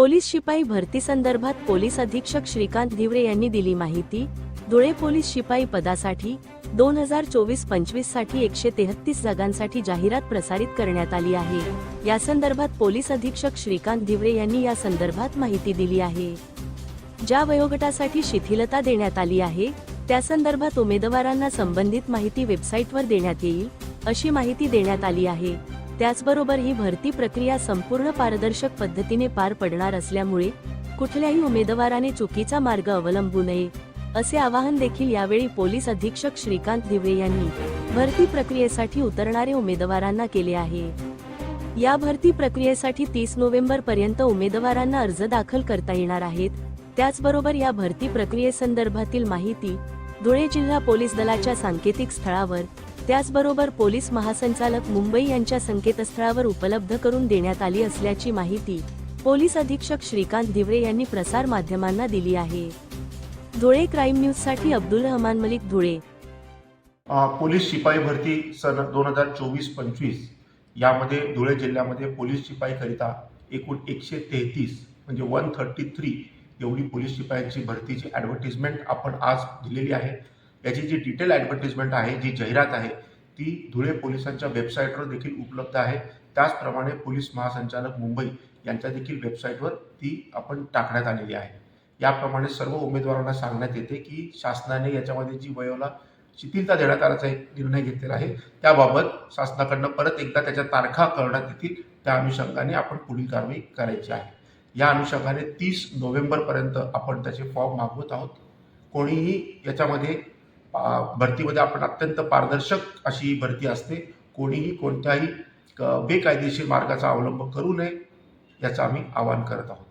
Police शिपाई भरती संदर्भात पोलीस अधीक्षक श्रीकांत धिवरे यांनी दिली माहिती. धुळे पोलीस शिपाई पदासाठी दोन हजार चोवीस पंचवीससाठी एकशे तेहतीस जागांसाठी जाहिरात प्रसारित करण्यात आली आहे. या संदर्भात पोलीस अधीक्षक श्रीकांत धिवरे यांनी या संदर्भात माहिती दिली आहे. ज्या वयोगटासाठी शिथिलता देण्यात आली आहे त्या संदर्भात उमेदवारांना संबंधित माहिती वेबसाईटवर देण्यात येईल अशी माहिती देण्यात आली आहे. त्याचबरोबर ही भरती प्रक्रिया संपूर्ण पारदर्शक पद्धतीने पार पडणार असल्यामुळे कुठल्याही उमेदवाराने चुकीचा मार्ग अवलंबू नये असे आवाहन देखील यावेळी पोलीस अधीक्षक श्रीकांत दिवे यांनी भरती प्रक्रियेसाठी उतरणारे उमेदवारांना केले आहे. या भरती प्रक्रियेसाठी तीस नोव्हेंबर पर्यंत उमेदवारांना अर्ज दाखल करता येणार आहेत. त्याचबरोबर या भरती प्रक्रियेसंदर्भातील माहिती धुळे जिल्हा पोलीस दलाच्या सांकेतिक स्थळावर त्याचबरोबर पोलीस महासंचालक मुंबई यांच्या संकेतस्थळावर उपलब्ध करून देण्यात आली असल्याची माहिती पोलीस अधीक्षक श्रीकांत धिवरे यांनी प्रसार माध्यमांना दिली आहे. धुळे क्राईम न्यूजसाठी अब्दुल रहमान मलिक धुळे. पोलीस शिपाई भरती सन दोन हजार चोवीस पंचवीस यामध्ये धुळे जिल्ह्यामध्ये पोलीस शिपाईकरिता एकूण एकशे तेहतीस म्हणजे वन थर्टी थ्री एवढी पोलीस शिपायांची भरतीची ॲडव्हर्टिजमेंट आपण आज दिलेली आहे. याची जी डिटेल ॲडव्हर्टिजमेंट आहे जी जाहिरात आहे ती धुळे पोलिसांच्या वेबसाईटवर देखील उपलब्ध आहे. त्याचप्रमाणे पोलीस महासंचालक मुंबई यांच्या देखील वेबसाईटवर ती आपण टाकण्यात आलेली आहे. याप्रमाणे सर्व उमेदवारांना सांगण्यात येते की शासनाने याच्यामध्ये जी वयोला शिथिलता देण्यात आल्याचा एक निर्णय घेतलेला आहे. त्याबाबत शासनाकडनं परत एकदा त्याच्या तारखा करण्यात येतील. त्या अनुषंगाने आपण पुढील कारवाई करायची आहे. या अनुषंगाने तीस नोव्हेंबरपर्यंत आपण त्याचे फॉर्म मागवत आहोत. कोणीही याच्यामध्ये भरतीमध्ये आपण अत्यंत पारदर्शक अशी ही भरती असते. कोणीही कोणत्याही बेकायदेशीर मार्गाचा अवलंब करू नये याचं आम्ही आवाहन करत आहोत.